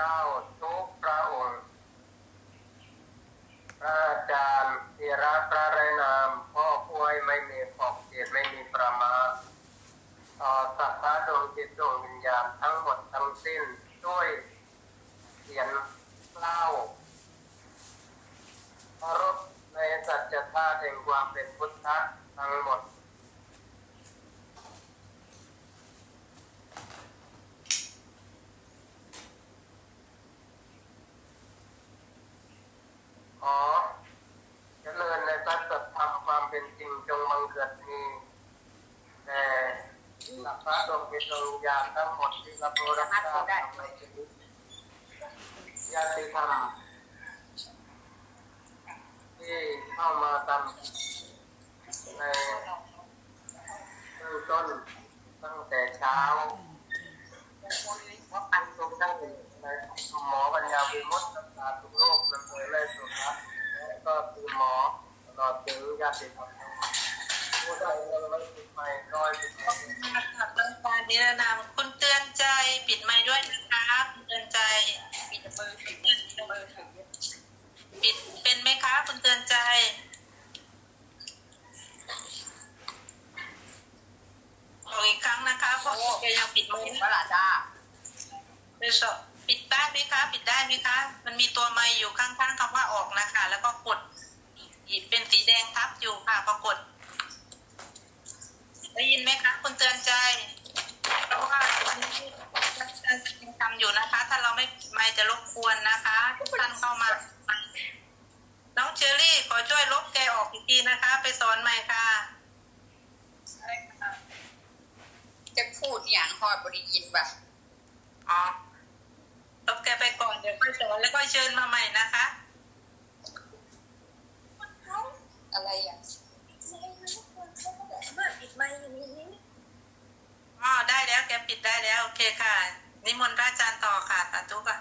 จ้าทุกพระองค์ พระอาจารย์ธีระพระไรนาม พ่อป่วยไม่มีขอบเขตไม่มีประมาทต่อสัพพะดวงจิตดวงวิญญาณทั้งหมดทั้งสิ้นด้วยเสียงเล่าเคารพในสัจธาตุแห่งความเป็นพุทธะทั้งหมด ขอเจริญในพระสัจธรรมความเป็นจริงจงบังเกิดมีแต่สั พพะดวงจิตดวงวิญญาณทั้งหมดที่รับรู้รับทราบในชีวิตญาติธรรมที่เข้ามาทำในเบื้อต้นตั้งแต่เช้าว่าปันตรงได้ในหมอปัญญาวิมุตติรักษาทุกโรคนำเผยและสุขะและก็คือหมอตลอดถึงญาติธรรมผู้ใดเราไว้ติดใหม่ร้อยติดใหม่ การนิรนามคุณเตือนใจปิดไมค์ด้วยนะคะคุณเตือนใจมีแต่เบอร์ถึงเบอถึงปิดเป็นไหมคะคุณเตือนใจ บอกอีกครั้งนะคะเพราะแกยังปิดมเห็นค์ปะล่ะจ้าไม่ชอบปิดได้ไหมคะ ปิดได้ไหมคะ มันมีตัวไมค์อยู่ข้างๆคำว่าออกนะคะ แล้วก็กดเป็นสีแดงทับอยู่ค่ะปรากฏได้ยินไหมคะคุณเตือนใจ เพราะว่าอันนี้ยังทำอยู่นะคะ ถ้าเราไม่ปิดไมค์จะรบกวนนะคะทุกท่านเข้ามา น้องเชอรี่ขอช่วยลบแกออกอีกทีนะคะ ไปสอนใหม่ค่ะ จะพูดอย่างฮอดบริยินแบบอ๋อลบแกไปก่อนเดี๋ยวค่อยสอนแล้วก็เชิญมาใหม่นะคะ อะไรอย่างอ๋อ อ๋อได้แล้วแกปิดได้แล้ว โอเคค่ะ นิมนต์พระอาจารย์ต่อค่ะสาธุค่ะ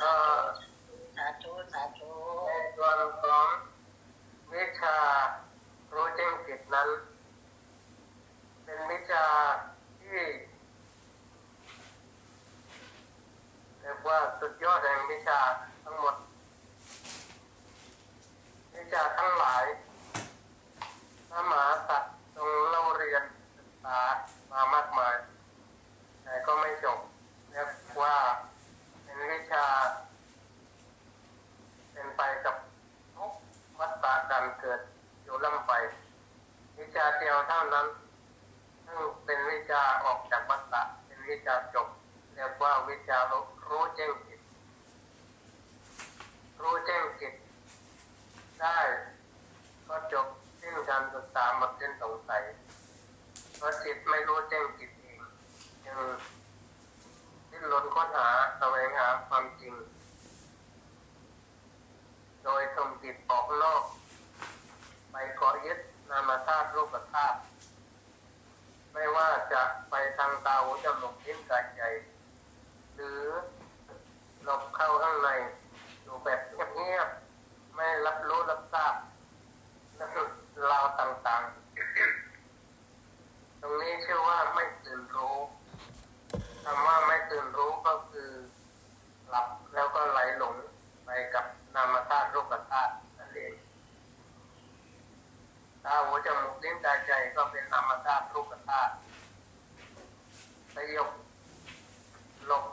ก็สาธุสาธุในส่วนของวิชารู้แจ้งจิตนั้น เป็นวิชาที่เรียกว่าสุดยอดแห่งวิชาทั้งหมด วิชาทั้งหลายพระมหาสัตว์ทรงเล่าเรียนศึกษามามากมาย แต่ก็ไม่จบเรียกว่า เป็นวิชา เป็นไปกับทุกวัฏฏะการเกิดอยู่ล่ำไป วิชาเดียวเท่านั้นซึ่งเป็นวิชาออกจากวัฏฏะเป็นวิชาจบเรียกว่าวิชารู้แจ้งจิตรู้แจ้งจิตได้ก็จบสิ้นการศึกษาหมดสิ้นสงสัยเพราะจิตไม่รู้แจ้งจิตเองยัง ดิ้นค้นหาแสวงหาความจริง โดยส่งจิตออกโลก ไปเกาะยึดนามธาตุรูปธาตุไม่ว่าจะไปทางตาหูจมูกลิ้นกายใจ หรือหลบเข้าข้างในอยู่แบบเงียบๆไม่รับรู้รับทราบเรื่องราวต่างๆ ตรงนี้ชื่อว่าไม่ตื่นรู้คำว่าไม่ตื่นรู้ก็คือหลับแล้วก็ไหลหลงไปกับนามธาตุรูปธาตุนั่นเองตาหูจมูกลิ้นกายใจก็เป็นนามธาตุรูปธาตุประโยคหลบ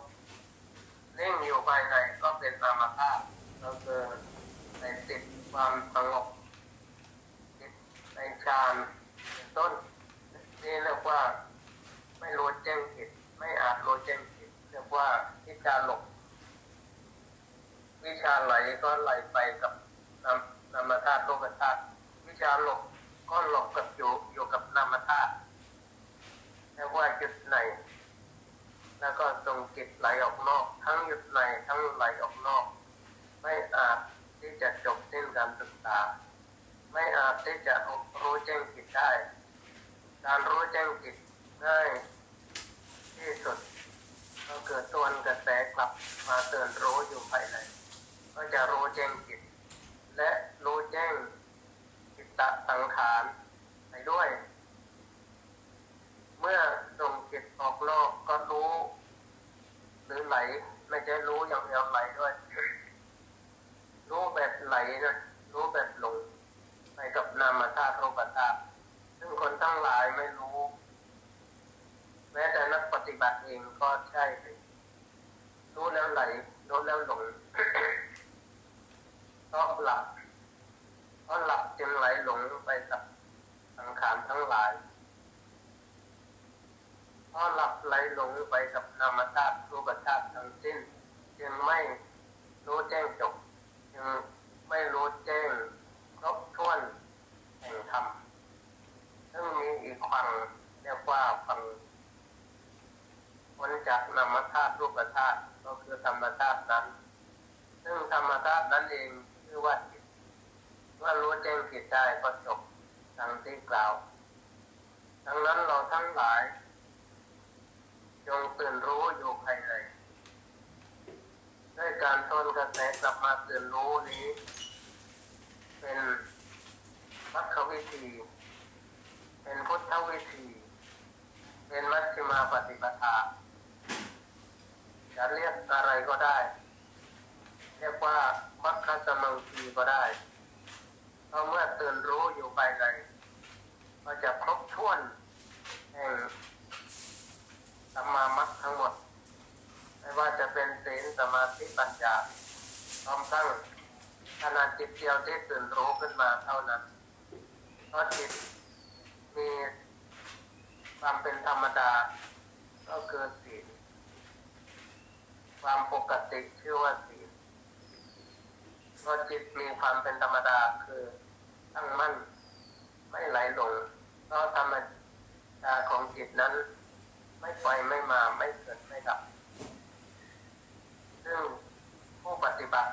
นิ่งอยู่ภายในก็เป็ นามธาตุก็คือในติดความสงบติดในฌานเป็นต้น นี่เรียกว่าไม่รู้แจ้งจิตไม่อาจรู้แจ้งจิตเรียกว่าวิชาหลบวิชาไหลก็ไหลไปกับนามนามธาตุโลกธาตุวิชาหลบก็หลบกับอยู่อยู่กับนามธาตุเรียกว่าจุดในแล้วก็ส่งจิตไหลออกนอก ทั้งหยุดในทั้งไหลออกนอก ไม่อาจที่จะจบสิ้นการศึกษา ไม่อาจที่จะรู้แจ้งจิตได้ การรู้แจ้งจิตง่ายที่สุดก็เกิดตัวนกระแสกลับมาเตือนรู้อยู่ภายในก็จะรู้แจ้งจิต และรู้แจ้งจิตตะสังขารไปด้วย เมื่อส่งจิตออกนอกก็รู้ หรือไหลไม่ใช่รู้อย่างเดียวไหลด้วย รู้แบบไหลนะรู้แบบหลงไปกับนามธาตุรูปธาตุซึ่งคนทั้งหลายไม่รู้ แม้แต่นักปฏิบัติเองก็ใช่เลยรู้แล้วไหลรู้แล้วหลงเพราะหลับเพราะหลับจึงไหลหลงไปกับสังขารทั้งหลายเพราะหลับไหลหลงไปกับนามธาตุรูปธาตุทั้งสิ้น จึงไม่รู้แจ้งจบจึงไม่รู้แจ้งครบถ้วนแห่งธรรม ซึ่งมีอีกฝั่งเรียกว่าฝั่งพ้น จากนามธาตุรูปธาตุก็คือธรรมธาตุนั้น ซึ่งธรรมธาตุนั้นเองชื่อว่าจิตเมื่อรู้แจ้งจิตได้ก็จบดังที่กล่าว ดังนั้นเราทั้งหลาย จงตื่นรู้อยู่ภายในด้วยการทนกระแสกลับมาตื่นรู้นี้ เป็นมัคควิธี เป็นพุทธวิธี เป็นมัชฌิมาปฏิปทา จะเรียกอะไรก็ได้ เรียกว่ามัคคสมังคีก็ได้เพราะเมื่อตื่นรู้อยู่ภายในก็จะครบถ้วนแห่งสัมมามัคทั้งหมด ไม่ว่าจะเป็นศีลสมาธิปัญญาพร้อมทั้งขนาดจิตเดียวที่ตื่นรู้ขึ้นมาเท่านั้นเพราะจิตมีความเป็นธรรมดา ก็คือศีล ความปกติชื่อว่าศีลพราะจิตมีความเป็นธรรมดาคือตั้งมั่นไม่ไหลหลงเพราะธรรมดาของจิตนั้น ไม่ไปไม่มาไม่เกิดไม่ดับ ซึ่งผู้ปฏิบัติ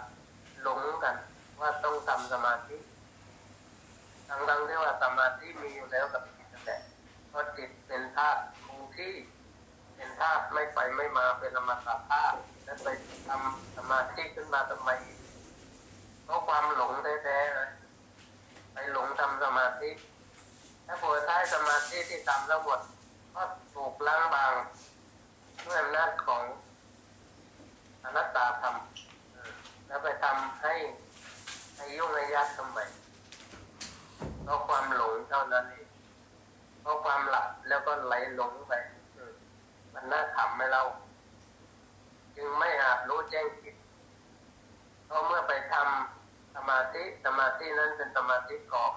หลงกันว่าต้องทำสมาธิทั้งๆที่ว่าสมาธิมีอยู่แล้วกับจิตนั่นแหละเพราะจิตเป็นธาตุคงที่ ไม่ไปไม่มาเป็นอมตะธาตุแล้วไปทำสมาธิขึ้นมาทำไมเพราะความหลงแท้ๆเลยไปหลงทำสมาธิถ้าผลท้ายสมาธิที่ทำแล้วหมดก็ถูกล้างบางด้วยอำนาจของอนัตตาธรรมแล้วไปทำให้ให้ยุ่งให้ยากทำไมเพราะความหลงเท่านั้นเองเพราะความหลับแล้วก็ไหลหลงไป มันน่าทำให้เรา จึงไม่อาจรู้แจ้งจิตเพราะเมื่อไปทำสมาธิสมาธินั้นเป็นสมาธิกรอบ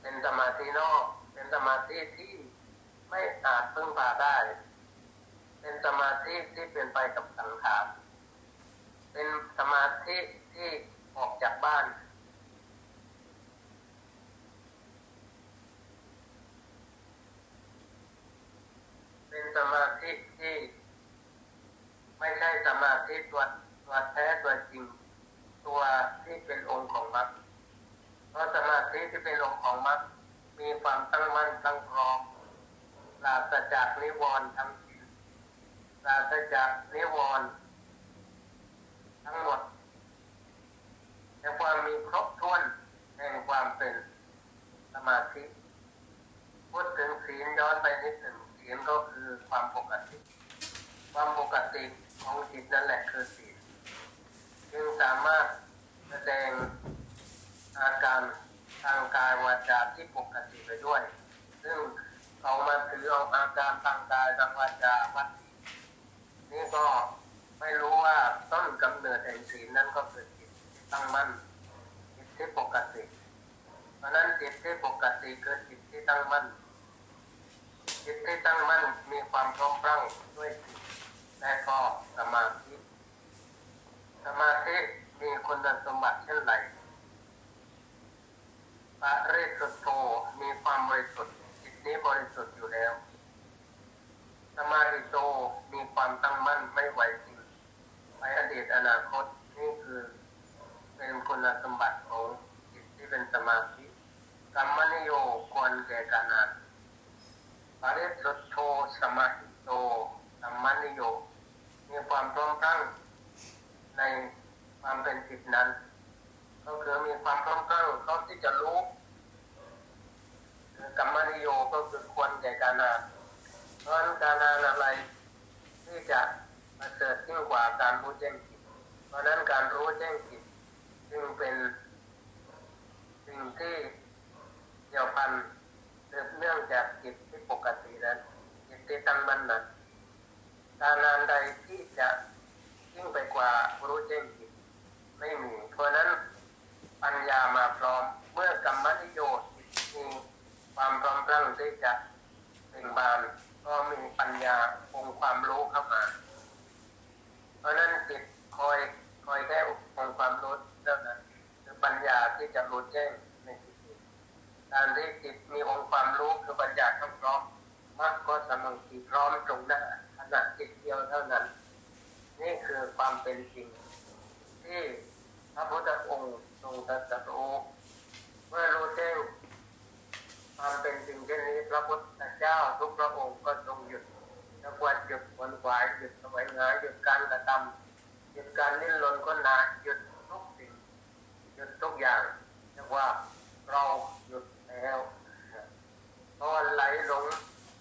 เป็นสมาธินอก เป็นสมาธิที่ไม่อาจพึ่งพาได้ เป็นสมาธิที่เป็นไปกับสังขารเป็นสมาธิที่ออกจากบ้าน เป็น สมาธิที่ไม่ใช่สมาธิตัวตัวแท้ตัวจริง ตัวที่เป็นองค์ของมรรคเพราะสมาธิที่เป็นองค์ของมรรคมีความตั้งมั่นตั้งพร้อมปราศจากนิวรณ์ทั้งสิ้นปราศจากนิวรณ์ทั้งหมดแต่ความมีครบถ้วนแห่งความเป็นสมาธิพูดถึงศีลย้อนไปนิดหนึ่ง ศีลก็คือความปกติความปกติของจิตนั่นแหละคือศีลจึงสามารถแสดงอาการทางกายวาจาที่ปกติไปด้วย ซึ่งเอามาถือเอาอาการทางกายทางวาจาวัดนี่ก็ไม่รู้ว่าต้นกำเนิดแห่งศีลนั้นก็คือจิตที่ตั้งมั่นจิตที่ปกติ เพราะฉะนั้นจิตที่ปกติคือจิตที่ตั้งมั่น จิตที่ตั้งมั่นมีความพร้อมพรั่งด้วยจิตและก็สมาธิ สมาธิมีคุณสมบัติเช่นไรปริสุทธโธมีความบริสุทธิ์จิตนี้บริสุทธิ์อยู่แล้ว สมาธิโตมีความตั้งมั่นไม่ไหวจริงไปอดีตอนาคตนี่คือเป็นคุณสมบัติของจิตที่เป็นสมาธิกรรมนิโยควรแก่การงาน ปริสุทธโธสมาธิโตกรรมนิโยมีความพร้อมพรั่งในความเป็นจิตนั้น ก็คือมีความพร้อมเพรั่งเขาที่จะรู้กรรมนิโยก็คือควรแก่การงานเพราะนั้นการงานอะไรที่จะไปประเสริฐยิ่งกว่าการรู้แจ้งจิต เพราะนั้นการรู้แจ้งจิตจึงเป็นสิ่งที่เกี่ยวพันเนื่องจากจิต ปกตินั้นจิตที่ตั้งมั่นนั้นการงานใดที่จะยิ่งไปกว่ารู้แจ้งจิตไม่มีเพราะนั้นปัญญามาพร้อมเมื่อกรรมนิโยชน์จิตมีความพร้อมรั่งที่จะเบ่งบานก็มีปัญญาองค์ความรู้เข้ามา เพราะนั้นจิตคอยคอยแค่องค์ความรู้เท่านั้นคือปัญญาที่จะรู้แจ้ง การที่จิตมีองค์ความรู้คือปัญญาทั้งพร้อมมากก็สมังคีพร้อมตรงหน้าขณะจิตเดียวเท่านั้น นี่คือความเป็นจริง ที่พระพุทธองค์ทรงตรัสรู้เมื่อรู้แจ้งความเป็นจริงเช่นนี้พระพุทธเจ้าทุกพระองค์ก็ทรงหยุดจะควรหยุดวนขวายหยุดสมัยงานหยุดการกระทำหยุดการนิ่นรนก็นานหยุดทุกสิ่งหยุดทุกอย่างเรียกว่าเรา แล้วเพราะไหลหลง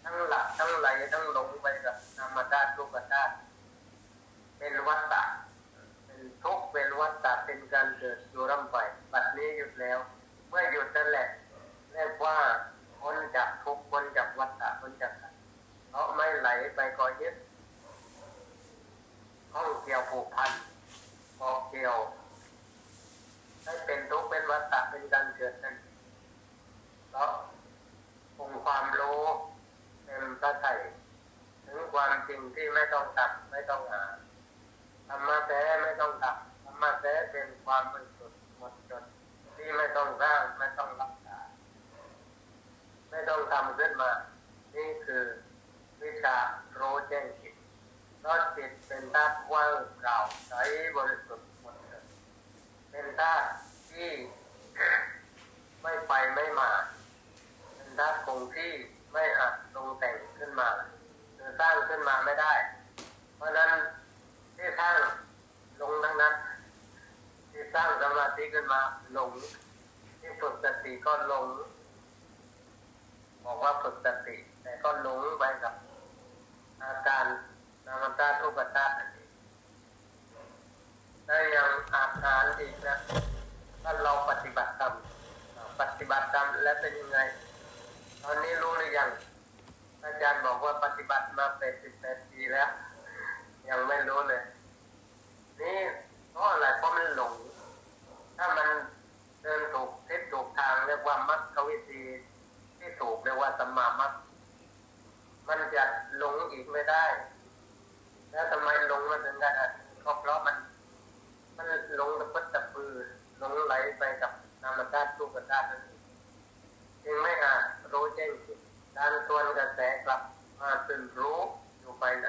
ทั้งหลักทั้งไหลทั้งหลงไปกับธรรมชาติรูปธาตุเป็นวัฏฏะเป็นทุกข์เป็นวัฏฏะเป็นการเกิดอยู่ร่ำไปบัดนี้หยุดแล้ว เมื่อหยุดนั่นแหละเรียกว่าพ้นจากทุกข์พ้นจากวัฏฏะพ้นจากกันเพราะไม่ไหลไปก่อยึดข้องเกี่ยวผูกพันเกเกี่ยวให้เป็นทุกข์เป็นวัฏฏะเป็นการเกิดนั้นเพราะองค์ความรู้เป็นพระไถ่ถึง ความจริงที่ไม่ต้องตัดไม่ต้องหาธรรมะแท้ไม่ต้องตัดธรรมะแท้เป็นความบริสุทธิ์หมดจดที่ไม่ต้องสร้างไม่ต้องรักษา ไม่ต้องทำขึ้นมา นี่คือวิชารู้แจ้งจิตเพราะจิตเป็นธาตุว่างเปล่าใสบริสุทธิ์หมดเลยเป็นธาตุที่ไม่ไปไม่มา เป็นธาตุคงที่ไม่อาจลงแต่งขึ้นมา หรือสร้างขึ้นมาไม่ได้ เพราะนั้นที่สร้างลงทั้งนั้น ที่สร้างสมาธิขึ้นมาหลง ที่ฝึกสติก็หลงบอกว่าฝึกสติ แต่ก็หลงไปกับอาการนามธาตุรูปธาตุนั่นเองถ้ยังอาหารอีกนะถ้าเราปฏิบัติธรรมปฏิบัติธรรมแล้วเป็นยังไง ตอนนี้รู้หรือยังอาจารย์บอกว่าป แปดปีแล้ว ยังไม่รู้เลย นี่เพราะอะไรเพราะมันหลง ถ้ามันเดินถูกทิศถูกทางเรียกว่ามรรควิธีที่ถูกเรียกว่าสัมมามรรคมันจะหลงอีกไม่ได้ แล้วทำไมหลงมันถึงได้อะก็เพราะมัน มันหลงตะพึดตะพือหลงไหลไปกับนามธาตุรูปธาตุนั่นเองจึงไม่อาจรู้แจ้งจิตการทวนกระแสกลับมาตื่นรู้อยู่ภายใน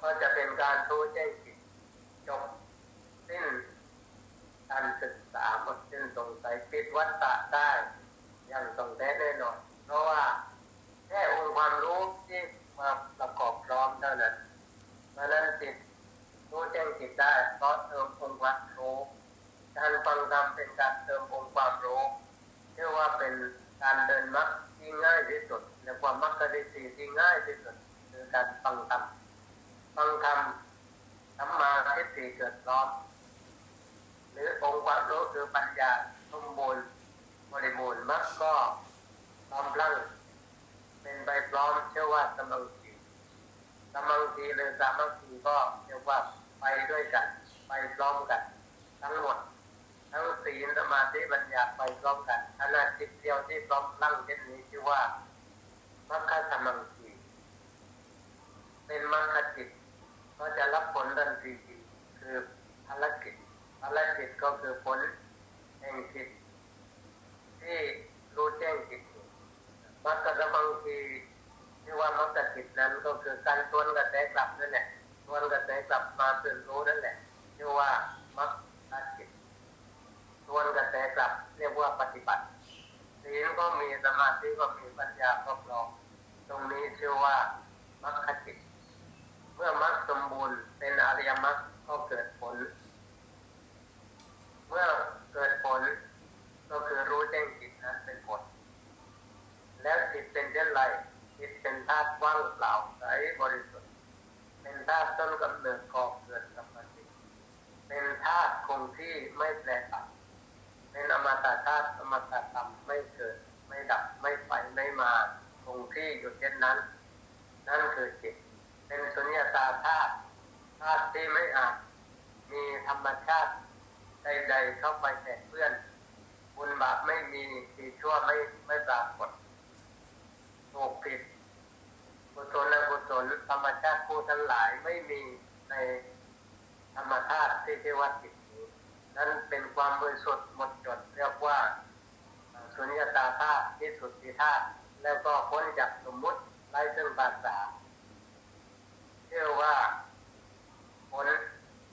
ก็จะเป็นกา รรู้แจ้งจิตจบสิ้นการศึกษาหมดสิ้นสงสัยปิดวัฏฏะได้อย่างตรงแท้แน่นอนเพราะว่าแค่องค์ความรู้ที่มาประกอบพร้อมเท่านั้นเพราะฉะนั้นจิตรู้แจ้งจิตได้เพราะเติมองค์วามรู้การฟังธรรมเป็นการเติมองค์ความรู้เรียกว่าเป็นการเดินมรรคที่ง่ายที่สุดและความมรรคดิสีที่ง่ายที่สุดคือการฟังธรรมฟังธรรม มาทิเกิดร้อมหรือองค์ความรู้คือปัญญาสมบูรณ์บริบูรณ์มรรคก็พร้อมพลังเป็นไปพร้อมเชื่อว่าสมังคีสมังคีหรือสามัคคีก็เรียกว่าไปด้วยกัน ไปพร้อมกัน ทั้งหมด ทั้งศีลสมาธิปัญญาไปพร้อมกันขณะจิตเดียวที่พร้อมพลังเช่นนี้ชื่อว่ามรรคสมังคีเป็นมรรคจิตก็จะรับผลทันที คือภารกิจภารกิจก็คือผลแห่งจิตที่รู้แจ้งจิตมรรคสมังคีที่ว่ามรรคจิตนั้นก็คือการทวนกระแสกลับนั่นแหละทวนกระแสกลับมาตื่นรู้นั่นแหละเรียกว่ามรรคจิตทวนกระแสกลับ เรียกว่าปฏิบัติศีลก็มีสมาธิก็มีปัญญาครอบครองตรงนี้ชื่อว่ามรรคจิต เมื่อมรรคสมบูรณ์เป็นอริยมรรคก็เกิดผล เมื่อเกิดผล ก็คือรู้แจ้งจิตนั้นเป็นผล แล้ ว่างเปล่าใสบริสุทธิ์ เป็นธาตุต้นกำเนิดก่อเกิดสัมปติเป็นธาตุคงที่ไม่แปรปรวนเป็นอมตะธาตุอมตะธรรมไม่เกิด ไม่ดับไม่ไปไม่มาคงที่อยู่เช่นนั้น นั่นคือจิต เป็นสุญญตาธาตุธาตุที่ไม่อาจมีธรรมชาติใดๆเข้าไปแตะเพื่อน บุญบาปไม่มีดีชั่วไม่ไม่ปรากฏถูกผิด กุศลและกุศลธรรมชาติผู้ทั้งหลายไม่มีในธรรมชาติที่เรียกว่าจิตนี้นั่นเป็นความบริสุทธิ์หมดจดเรียกว่าสุญญตาธาตุที่สุดที่ธาตุแล้วก็พ้นจากสมมุติไร้ซึ่งภาษาเรียกว่าพ้น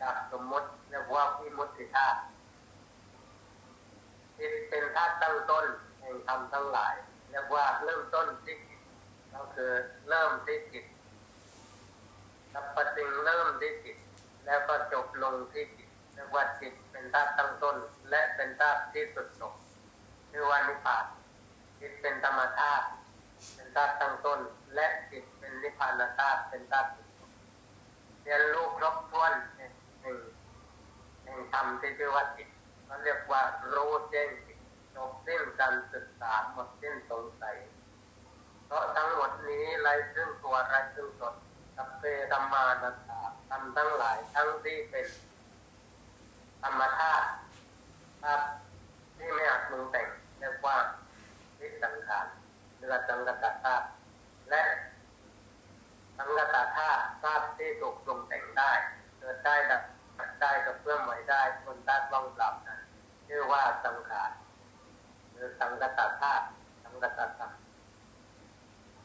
จากสมมุติเรียกว่าวิมุติธาตุจิตเป็นธาตุตั้งต้นแห่งธรรมทั้งหลายเรียกว่าเริ่มต้นที่ ก็คือเริ่มที่จิตสัพพสิ่งเริ่มที่จิต แล้วก็จบลงที่จิตเรียกว่าจิตเป็นธาตุตั้งต้น และเป็นธาตุที่สุดจบชื่อว่านิพพานจิตเป็นธรรมธาตุเป็นธาตุตั้งต้น และจิตเป็นนิพพานธาตุเป็นธาตุเรียนรู้ครบถ้วนแห่งแห่งธรรมที่ชื่อว่าจิตเขาเรียกว่ารู้แจ้งจิตจบสิ้นการศึกษาหมดสิ้นสงสัย เพราะทั้งหมดนี้ ไรซึ่งตัวไรซึ่งตนสัพเพธรรมานัตตาทำทั้งหลายทั้งที่เป็นธรรมชาติธาตุที่ไม่อาจมึงแต่งเรียกว่าวิสังขารเรือสังกตธาตุและสังกตธาตุธาตุที่ถูกปรุงแต่งได้เกิดได้ดับได้กับเพื่อมใหม่ได้คนธาตุว่างเปล่านั้นชื่อว่าสังขารหรือสังกตธาตุสังกตธรรม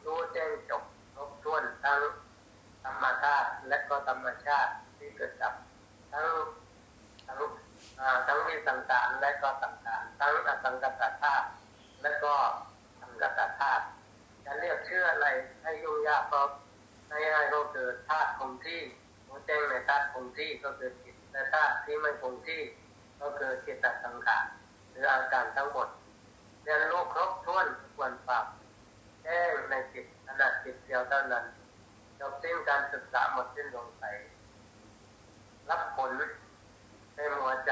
รู้แจ้งจบครบถ้วนทั้งธรรมชาติและก็ธรรมชาติที่เกิดดับทั้งทั้งอ่าทั้งมีสังขารและก็สังขารทั้งอสังกตธาตุและก็สังกตธาตุจะเรียกชื่ออะไรให้ยุ่งยากก็ให้ให้ก็คือธาตุคงที่รู้แจ้งในธาตุคงที่ก็คือจิตและธาตุที่ไม่คงที่ ก็คือจิตตสังขารหรืออาการทั้งหมดเรียนรู้ครบถ้วนควรปรับ แจ้งในจิตขนาดจิตเดียวเท่านั้นจบสิ้นการศึกษาหมดสิ้นสงสัยรับผลในหัวใจ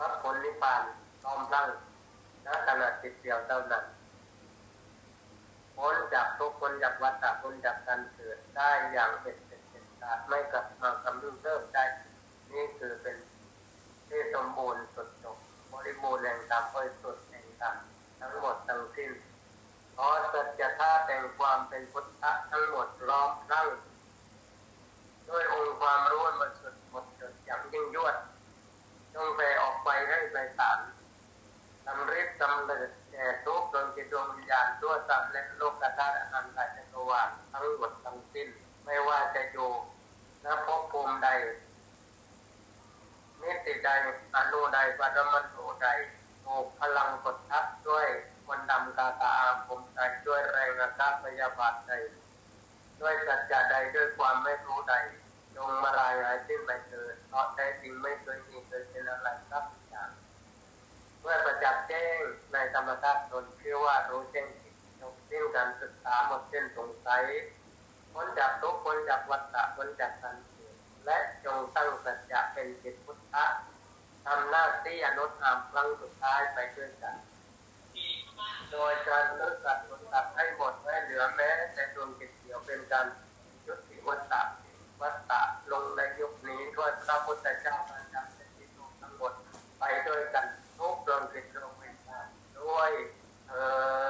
รับผลนิพพานพร้อมพลังณขณะจิตเดียวเท่านั้นพ้นจากทุกข์พ้นจากวัฏฏะพ้นจากการเกิดได้อย่างเป็นเสร็จเสร็จขาดไม่กลับมากำลังเริ่มได้ นี่คือเป็นที่สมบูรณ์สุดจบบริบูรณ์แห่งธรรมบริสุทธิ์แห่งธรรมทั้งหมด เพราะสัจธาตุแห่งความเป็นพุทธะทั้งหมดล้อมทั้งด้วยองค์ความรู้อันสุทธิ์หมดจดอย่างยิ่งยวดจงแผ่ออกไปให้ไพศาลสำฤทธิ์สำเร็จแก่ทุกดวงจิตดวงวิญญาณตัวสัตว์และโลกธาตุอนันตจักรวาลทั้งหมดทั้งสิ้น ไม่ว่าจะอยู่ณภพภูมิใดนิติใดอนุใดปรมัตโถใดถูกพลังกดทับด้วยมนดำกาตา อาคมใดด้วยแรงอาฆาตพยาบาทใด ด้วยสัจจะใดด้วยความไม่รู้ใดจงมาลายหายสิ้นไปเถิดเพราะแท้จริงไม่เคยมีเคยเป็นอะไรครับอย่างเมื่อประจักษ์แจ้งในธรรมชาติตนเชื่อว่ารู้แจ้งจิตจบสิ้นการศึกษาหมดสิ้นสงสัยพ้นจากทุกข์พ้นจากวัฏฏะพ้นจากการเกิและจงตั้งสัจจะเป็นจิตพุทธะทำหน้าที่อนุตามครั้งสุดท้ายไปด้วยกัน โดยการเลดตัดผลตัดให้หมดไม่เหลือแม้แต่ดวงจิตเดียวเป็นการยุติวัฏฏะวัฏฏะลงในยุคนี้ด้วยพระพุทธเจ้าอาจารย์เป็นที่ทั้งหมดไปด้วยกันทุกดวงจิตดวงวิญญาณด้วยเธอ